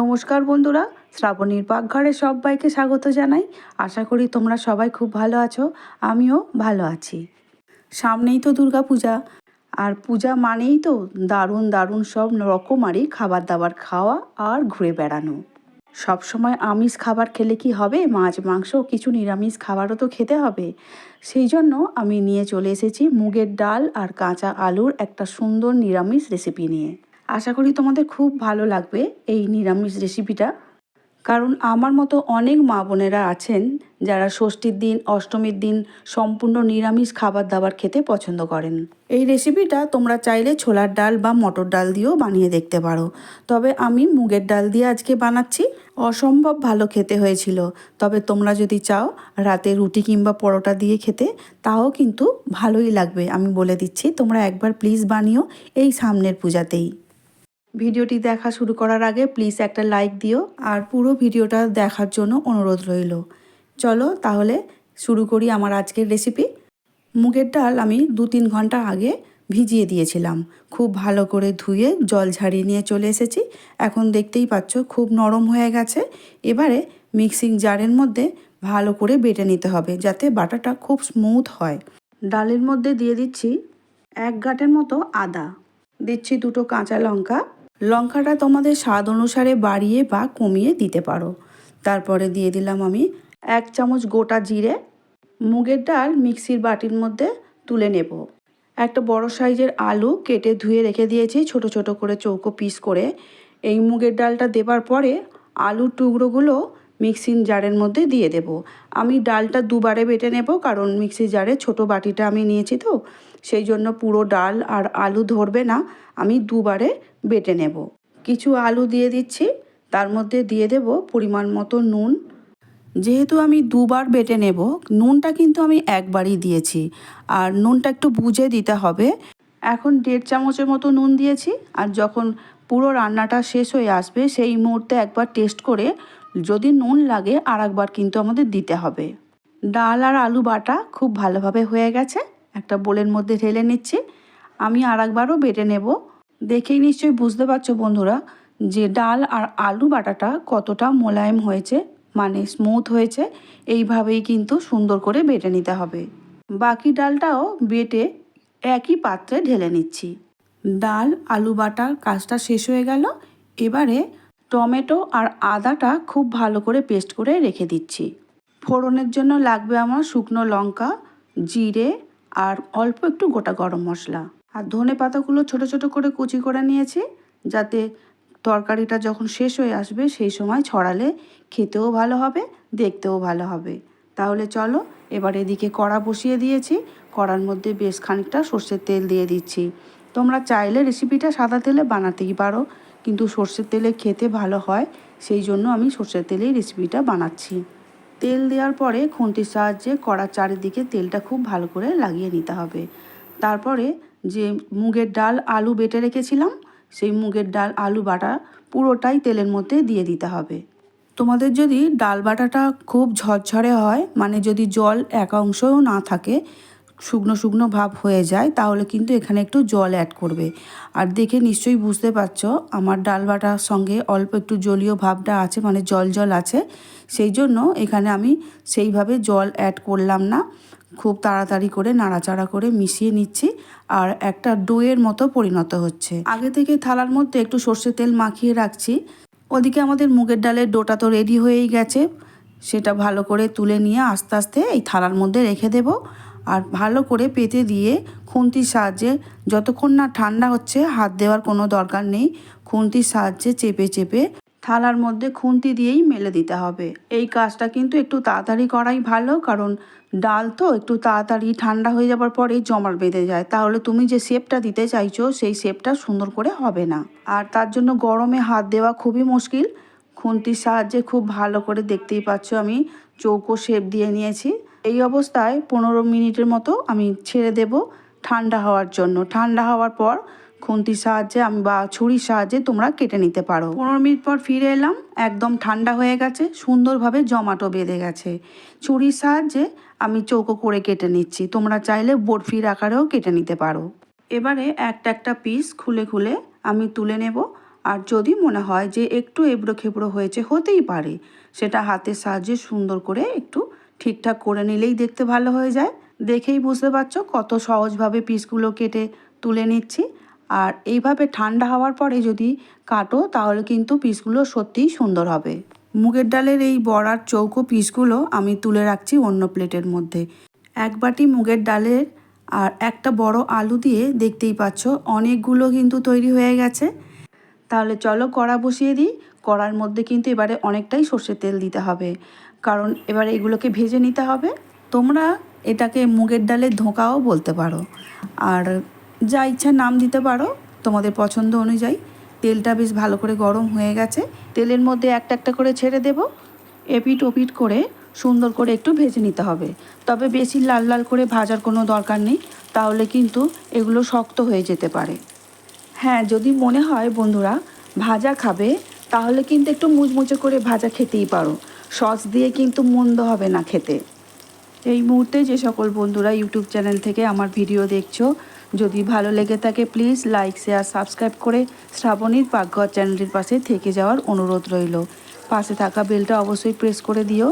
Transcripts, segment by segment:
নমস্কার বন্ধুরা, শ্রাবণীর পাকঘরে সবাইকে স্বাগত জানাই। আশা করি তোমরা সবাই খুব ভালো আছো, আমিও ভালো আছি। সামনেই তো দুর্গা পূজা, আর পূজা মানেই তো দারুণ দারুণ সব রকমারই খাবার দাবার খাওয়া আর ঘুরে বেড়ানো। সব সময় আমিষ খাবার খেলে কি হবে? মাছ, মাংস, কিছু নিরামিষ খাবারও তো খেতে হবে। সেই জন্য আমি নিয়ে চলে এসেছি মুগের ডাল আর কাঁচা আলুর একটা সুন্দর নিরামিষ রেসিপি নিয়ে। আশা করি তোমাদের খুব ভালো লাগবে এই নিরামিষ রেসিপিটা কারণ আমার মতো অনেক মা বোনেরা আছেন যারা ষষ্ঠীর দিন, অষ্টমীর দিন সম্পূর্ণ নিরামিষ খাবার দাবার খেতে পছন্দ করেন। এই রেসিপিটা তোমরা চাইলে ছোলার ডাল বা মটর ডাল দিয়েও বানিয়ে দেখতে পারো। তবে আমি মুগের ডাল দিয়ে আজকে বানাচ্ছি। অসম্ভব ভালো খেতে হয়েছিল। তবে তোমরা যদি চাও রাতে রুটি কিংবা পরোটা দিয়ে খেতে, তাও কিন্তু ভালোই লাগবে। আমি বলে দিচ্ছি, তোমরা একবার প্লিজ বানিও এই সামনের পূজাতেই। ভিডিওটি দেখা শুরু করার আগে প্লিজ একটা লাইক দিও আর পুরো ভিডিওটা দেখার জন্য অনুরোধ রইল। চলো তাহলে শুরু করি আমার আজকের রেসিপি মুগের ডাল আমি দু তিন ঘণ্টা আগে ভিজিয়ে দিয়েছিলাম। খুব ভালো করে ধুয়ে জল ঝাড়িয়ে নিয়ে চলে এসেছি। এখন দেখতেই পাচ্ছ খুব নরম হয়ে গেছে। এবারে মিক্সিং জারের মধ্যে ভালো করে বেটে নিতে হবে যাতে বাটাটা খুব স্মুথ হয়। ডালের মধ্যে দিয়ে দিচ্ছি এক গাঁটের মতো আদা। দিচ্ছি দুটো কাঁচা লঙ্কা। লঙ্কাটা তোমাদের স্বাদ অনুসারে বাড়িয়ে বা কমিয়ে দিতে পারো। তারপরে দিয়ে দিলাম আমি এক চামচ গোটা জিরে। মুগের ডাল মিক্সির বাটির মধ্যে তুলে নেব। একটা বড় সাইজের আলু কেটে ধুয়ে রেখে দিয়েছি ছোট ছোট করে চৌকো পিস করে। এই মুগের ডালটা দেবার পরে আলুর টুকরোগুলো মিক্সিং জারের মধ্যে দিয়ে দেব। আমি ডালটা দুবারে বেটে নেব, কারণ মিক্সি জারে ছোট বাটিটা আমি নিয়েছি তো। সেই জন্য পুরো ডাল আর আলু ধরবে না, আমি দুবারে বেটে নেব। কিছু আলু দিয়ে দিচ্ছি, তার মধ্যে দিয়ে দেব পরিমাণ মতো নুন। যেহেতু আমি দুবার বেটে নেব, নুনটা কিন্তু আমি একবারই দিয়েছি, আর নুনটা একটু বুঝে দিতে হবে। এখন দেড় চামচের মতো নুন দিয়েছি, আর যখন পুরো রান্নাটা শেষ হয়ে আসবে, সেই মুহূর্তে একবার টেস্ট করে যদি নুন লাগে আর একবার কিন্তু আমাদের দিতে হবে। ডাল আর আলু বাটা খুব ভালোভাবে হয়ে গেছে। একটা বোলের মধ্যে ঢেলে নিচ্ছি। আমি আর একবারও বেটে নেব। দেখেই নিশ্চয়ই বুঝতে পারছ বন্ধুরা, যে ডাল আর আলু বাটাটা কতটা মোলায়েম হয়েছে মানে স্মুথ হয়েছে, এইভাবেই কিন্তু সুন্দর করে বেটে নিতে হবে। বাকি ডালটাও বেটে একই পাত্রে ঢেলে নিচ্ছি। ডাল, আলু বাটার কাজটা শেষ হয়ে গেল। এবারে টমেটো আর আদাটা খুব ভালো করে পেস্ট করে রেখে দিচ্ছি। ফোড়নের জন্য লাগবে আমার শুকনো লঙ্কা, জিরে আর অল্প একটু গোটা গরম মশলা। আর ধনে পাতাগুলো ছোট ছোট করে কুচি করে নিয়েছি, যাতে তরকারিটা যখন শেষ হয়ে আসবে সেই সময় ছড়ালে খেতেও ভালো হবে, দেখতেও ভালো হবে। তাহলে চলো, এবার এদিকে কড়া বসিয়ে দিয়েছি, কড়ার মধ্যে বেশ খানিকটা সর্ষের তেল দিয়ে দিচ্ছি। তোমরা চাইলে রেসিপিটা সাদা তেলে বানাতেই পারো কিন্তু সর্ষের তেলে খেতে ভালো হয়, সেই জন্য আমি সর্ষের তেলেই রেসিপিটা বানাচ্ছি। তেল দেওয়ার পরে খুন্তির সাহায্যে কড়ার চারিদিকে তেলটা খুব ভালো করে লাগিয়ে নিতে হবে। তারপরে যে মুগের ডাল, আলু বেটে রেখেছিলাম, সেই মুগের ডাল, আলু বাটা পুরোটাই তেলের মধ্যে দিয়ে দিতে হবে। তোমাদের যদি ডাল বাটাটা খুব ঝরঝরে হয় মানে যদি জল এক অংশও না থাকে শুকনো শুকনো ভাব হয়ে যায়, তাহলে কিন্তু এখানে একটু জল অ্যাড করবে। আর দেখে নিশ্চয়ই বুঝতে পারছ, আমার ডাল বাটার সঙ্গে অল্প একটু জলীয় ভাবটা আছে মানে জল জল আছে, সেই জন্য এখানে আমি সেইভাবে জল অ্যাড করলাম না। খুব তাড়াতাড়ি করে, নাড়াচাড়া করে মিশিয়ে নিচ্ছি, আর একটা ডোয়ের মতো পরিণত হচ্ছে। আগে থেকে থালার মধ্যে একটু সর্ষের তেল মাখিয়ে রাখছি। ওদিকে আমাদের মুগের ডালের ডোটা তো রেডি হয়েই গেছে। সেটা ভালো করে তুলে নিয়ে আস্তে আস্তে এই থালার মধ্যে রেখে দেব। আর ভালো করে পেতে দিয়ে খুন্তির সাহায্যে যতক্ষণ না ঠান্ডা হচ্ছে, হাত দেওয়ার কোনো দরকার নেই। খুন্তির সাহায্যে চেপে চেপে থালার মধ্যে খুন্তি দিয়েই মেলে দিতে হবে। এই কাজটা কিন্তু একটু তাড়াতাড়ি করাই ভালো, কারণ ডাল তো একটু তাড়াতাড়ি ঠান্ডা হয়ে যাবার পরেই জমাট বেঁধে যায়। তাহলে তুমি যে শেপটা দিতে চাইছো, সেই শেপটা সুন্দর করে হবে না। আর তার জন্য গরমে হাত দেওয়া খুবই মুশকিল। খুন্তির সাহায্যে খুব ভালো করে দেখতেই পাচ্ছ আমি, চৌকো শেপ দিয়ে নিয়েছি। এই অবস্থায় পনেরো মিনিটের মতো আমি ছেড়ে দেব ঠান্ডা হওয়ার জন্য। ঠান্ডা হওয়ার পর খুন্তির সাহায্যে আমি বা ছুরির সাহায্যে তোমরা কেটে নিতে পারো। পনেরো মিনিট পর ফিরে এলাম, একদম ঠান্ডা হয়ে গেছে, সুন্দরভাবে জমাটো বেঁধে গেছে। ছুরির সাহায্যে আমি চৌকো করে কেটে নিচ্ছি, তোমরা চাইলে বরফির আকারেও কেটে নিতে পারো। এবারে একটা একটা পিস খুলে খুলে আমি তুলে নেব, আর যদি মনে হয় যে একটু এবড়ো খেবড়ো হয়েছে, হতেই পারে। সেটা হাতের সাহায্যে সুন্দর করে একটু ঠিকঠাক করে নিলেই দেখতে ভালো হয়ে যায়। দেখেই বুঝতে পারছ কত সহজভাবে পিসগুলো কেটে তুলে নিচ্ছি। আর এইভাবে ঠান্ডা হওয়ার পরে যদি কাটো, তাহলে কিন্তু পিসগুলো সত্যিই সুন্দর হবে। মুগের ডালের এই বড়ার চৌকো পিসগুলো আমি তুলে রাখছি অন্য প্লেটের মধ্যে। এক বাটি মুগের ডালের আর একটা বড় আলু দিয়ে দেখতেই পাচ্ছ অনেকগুলো কিন্তু তৈরি হয়ে গেছে। তাহলে চলো কড়া বসিয়ে দিই। কড়ার মধ্যে কিন্তু এবারে অনেকটাই সর্ষের তেল দিতে হবে। কারণ এবার এগুলোকে ভেজে নিতে হবে। তোমরা এটাকে মুগের ডালের ধোঁকাও বলতে পারো। আর যা ইচ্ছা নাম দিতে পারো, তোমাদের পছন্দ অনুযায়ী। তেলটা বেশ ভালো করে গরম হয়ে গেছে। তেলের মধ্যে একটা একটা করে ছেড়ে দেব। এপিট ওপিট করে সুন্দর করে একটু ভেজে নিতে হবে। তবে বেশি লাল লাল করে ভাজার কোনো দরকার নেই। তাহলে কিন্তু এগুলো শক্ত হয়ে যেতে পারে। হ্যাঁ যদি মনে হয় বন্ধুরা ভাজা খাবে, তাহলে কিন্তু একটু মুচমুচে করে ভাজা খেতেই পারো। সস দিয়ে কিন্তু মন্দ হবে না খেতে। এই মুহূর্তে যে সকল বন্ধুরা ইউটিউব চ্যানেল থেকে আমার ভিডিও দেখছ, যদি ভালো লেগে থাকে প্লিজ লাইক শেয়ার সাবস্ক্রাইব করে শ্রাবণীর পাকঘর চ্যানেলটির পাশে থেকে যাওয়ার অনুরোধ রইল। পাশে থাকা বেলটা অবশ্যই প্রেস করে দিও,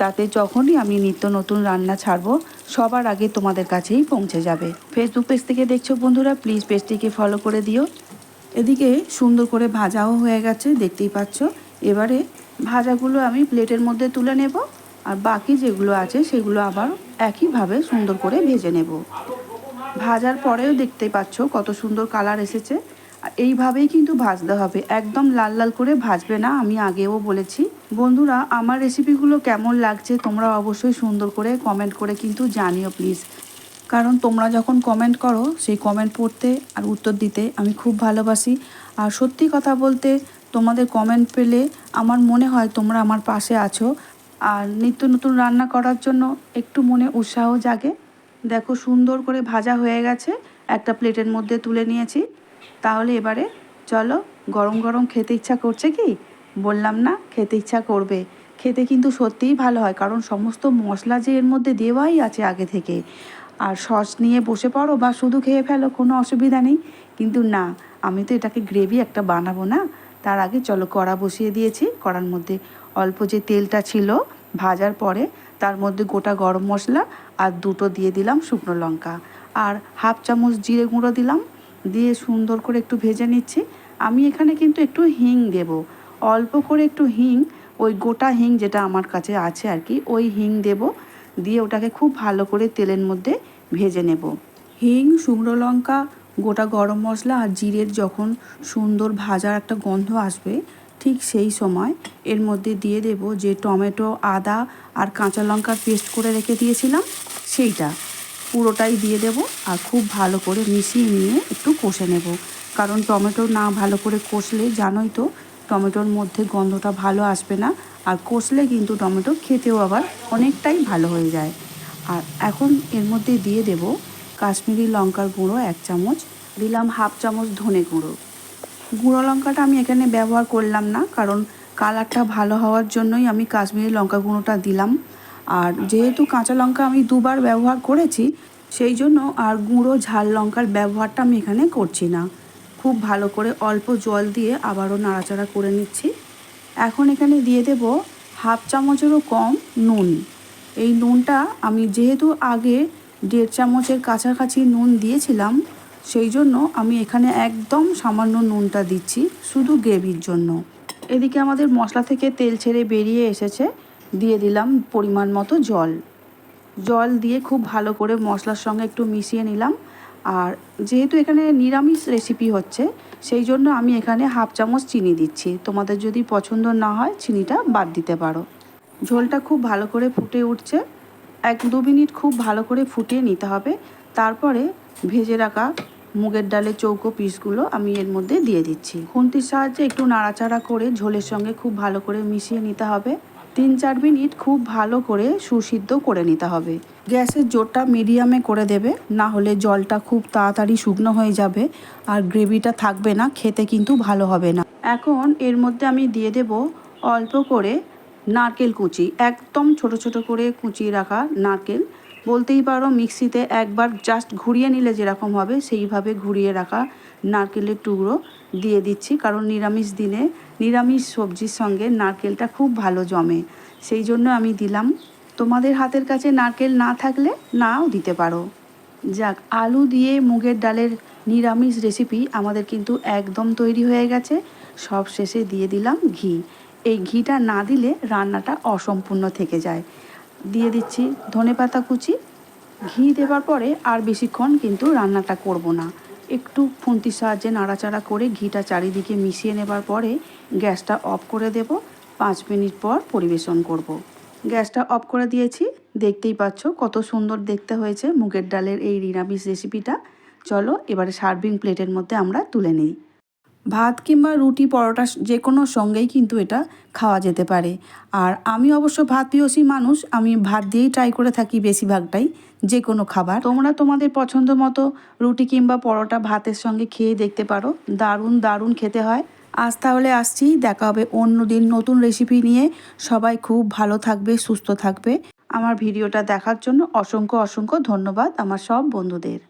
তাতে যখনই আমি নিত্য নতুন রান্না ছাড়বো, সবার আগে তোমাদের কাছেই পৌঁছে যাবে। ফেসবুক পেজ থেকে দেখছ বন্ধুরা প্লিজ পেজটিকে ফলো করে দিও। এদিকে সুন্দর করে ভাজাও হয়ে গেছে, দেখতেই পাচ্ছ। এবারে ভাজাগুলো আমি প্লেটের মধ্যে তুলে নেব আর বাকি যেগুলো আছে সেগুলো আবার একইভাবে সুন্দর করে ভেজে নেব। ভাজার পরেও দেখতে পাচ্ছ কত সুন্দর কালার এসেছে। আর এইভাবেই কিন্তু ভাজতে হবে। একদম লাল লাল করে ভাজবে না, আমি আগেও বলেছি। বন্ধুরা, আমার রেসিপিগুলো কেমন লাগছে তোমরা অবশ্যই সুন্দর করে কমেন্ট করে কিন্তু জানিও প্লিজ। কারণ তোমরা যখন কমেন্ট করো, সেই কমেন্ট পড়তে আর উত্তর দিতে আমি খুব ভালোবাসি। আর সত্যি কথা বলতে তোমাদের কমেন্ট পেলে আমার মনে হয় তোমরা আমার পাশে আছো। আর নিত্য নতুন রান্না করার জন্য একটু মনে উৎসাহ জাগে। দেখো সুন্দর করে ভাজা হয়ে গেছে, একটা প্লেটের মধ্যে তুলে নিয়েছি। তাহলে এবারে চলো গরম গরম খেতে ইচ্ছা করছে কি? বললাম না, খেতে ইচ্ছা করবে। খেতে কিন্তু সত্যিই ভালো হয়, কারণ সমস্ত মশলা যে এর মধ্যে দেওয়াই আছে আগে থেকে। আর সস নিয়ে বসে পড়ো বা শুধু খেয়ে ফেলো, কোনো অসুবিধা নেই। কিন্তু না, আমি তো এটাকে গ্রেভি একটা বানাবো না। তার আগে চলো কড়া বসিয়ে দিয়েছি। কড়ার মধ্যে অল্প যে তেলটা ছিল ভাজার পরে তার মধ্যে গোটা গরম মশলা আর দুটো দিয়ে দিলাম শুকনো লঙ্কা। আর হাফ চামচ জিরে গুঁড়ো দিলাম। দিয়ে সুন্দর করে একটু ভেজে নিচ্ছি। আমি এখানে কিন্তু একটু হিং দেব। অল্প করে একটু হিং, ওই গোটা হিং যেটা আমার কাছে আছে আর কি, ওই হিং দেব। দিয়ে ওটাকে খুব ভালো করে তেলের মধ্যে ভেজে নেব। হিং, শুকনো লঙ্কা গোটা গরম মশলা আর জিরের যখন সুন্দর ভাজার একটা গন্ধ আসবে, ঠিক সেই সময় এর মধ্যে দিয়ে দেব যে টমেটো, আদা আর কাঁচা লঙ্কার পেস্ট করে রেখে দিয়েছিলাম, সেইটা। পুরোটাই দিয়ে দেব আর খুব ভালো করে মিশিয়ে নিয়ে একটু কষে নেব। কারণ টমেটো না ভালো করে কষলে, জানোই তো, টমেটোর মধ্যে গন্ধটা ভালো আসবে না আর কষলে কিন্তু টমেটো খেতেও আবার অনেকটাই ভালো হয়ে যায়। আর এখন এর মধ্যে দিয়ে দেব কাশ্মীরি লঙ্কার গুঁড়ো এক চামচ, দিলাম হাফ চামচ ধনে গুঁড়ো। গুঁড়ো লঙ্কাটা আমি এখানে ব্যবহার করলাম না, কারণ কালারটা ভালো হওয়ার জন্যই আমি কাশ্মীরি লঙ্কা গুঁড়োটা দিলাম। আর যেহেতু কাঁচা লঙ্কা আমি দুবার ব্যবহার করেছি, সেই জন্য আর গুঁড়ো ঝাল লঙ্কার ব্যবহারটা আমি এখানে করছি না। খুব ভালো করে অল্প জল দিয়ে আবারও নাড়াচাড়া করে নিচ্ছি। এখন এখানে দিয়ে দেব হাফ চামচেরও কম নুন। এই নুনটা আমি যেহেতু আগে দেড় চামচের কাছাকাছি নুন দিয়েছিলাম, সেই জন্য আমি এখানে একদম সামান্য নুনটা দিচ্ছি, শুধু গ্রেভির জন্য। এদিকে আমাদের মশলা থেকে তেল ছেড়ে বেরিয়ে এসেছে, দিয়ে দিলাম পরিমাণ মতো জল। জল দিয়ে খুব ভালো করে মশলার সঙ্গে একটু মিশিয়ে নিলাম, আর যেহেতু এখানে নিরামিষ রেসিপি হচ্ছে, সেই জন্য আমি এখানে হাফ চামচ চিনি দিচ্ছি। তোমাদের যদি পছন্দ না হয়, চিনিটা বাদ দিতে পারো। ঝোলটা খুব ভালো করে ফুটে উঠছে। এক দু মিনিট খুব ভালো করে ফুটিয়ে নিতে হবে। তারপরে ভেজে রাখা মুগের ডালের চৌকো পিসগুলো আমি এর মধ্যে দিয়ে দিচ্ছি। খুন্তির সাহায্যে একটু নাড়াচাড়া করে ঝোলের সঙ্গে খুব ভালো করে মিশিয়ে নিতে হবে। তিন চার মিনিট খুব ভালো করে সুসিদ্ধ করে নিতে হবে। গ্যাসের জোরটা মিডিয়ামে করে দেবে, না হলে জলটা খুব তাড়াতাড়ি শুকনো হয়ে যাবে আর গ্রেভিটা থাকবে না, খেতে কিন্তু ভালো হবে না। এখন এর মধ্যে আমি দিয়ে দেব অল্প করে নারকেল কুচি। একদম ছোট ছোট করে কুচিয়ে রাখা নারকেল। বলতেই পারো, মিক্সিতে একবার জাস্ট ঘুরিয়ে নিলে যেরকম হবে, সেইভাবে ঘুরিয়ে রাখা নারকেলের টুকরো দিয়ে দিচ্ছি। কারণ নিরামিষ দিনে নিরামিষ সবজির সঙ্গে নারকেলটা খুব ভালো জমে। সেই জন্য আমি দিলাম। তোমাদের হাতের কাছে নারকেল না থাকলে নাও দিতে পারো। যাক, আলু দিয়ে মুগের ডালের নিরামিষ রেসিপি আমাদের কিন্তু একদম তৈরি হয়ে গেছে। সব শেষে দিয়ে দিলাম ঘি। এই ঘিটা না দিলে রান্নাটা অসম্পূর্ণ থেকে যায়। দিয়ে দিচ্ছি ধনেপাতা কুচি। ঘি দেওয়ার পরে আর বেশিক্ষণ কিন্তু রান্নাটা করব না। একটু খুন্তির সাহায্যে নাড়াচাড়া করে ঘিটা চারিদিকে মিশিয়ে নেবার পরে গ্যাসটা অফ করে দেব। পাঁচ মিনিট পর পরিবেশন করব। গ্যাসটা অফ করে দিয়েছি। দেখতেই পাচ্ছ কত সুন্দর দেখতে হয়েছে মুগের ডালের এই নিরামিষ রেসিপিটা চলো এবারে সার্ভিং প্লেটের মধ্যে আমরা তুলে নিই। ভাত কিংবা রুটি, পরোটা যে কোনো সঙ্গেই কিন্তু এটা খাওয়া যেতে পারে। আর আমি অবশ্য ভাত প্রিয়সী মানুষ, আমি ভাত দিয়েই ট্রাই করে থাকি বেশিরভাগটাই যে কোনো খাবার। তোমরা তোমাদের পছন্দ মতো রুটি কিংবা পরোটা ভাতের সঙ্গে খেয়ে দেখতে পারো। দারুণ দারুণ খেতে হয়। আজ তাহলে আসছি, দেখা হবে অন্য দিন নতুন রেসিপি নিয়ে। সবাই খুব ভালো থাকবে, সুস্থ থাকবে। আমার ভিডিওটা দেখার জন্য অসংখ্য অসংখ্য ধন্যবাদ আমার সব বন্ধুদের।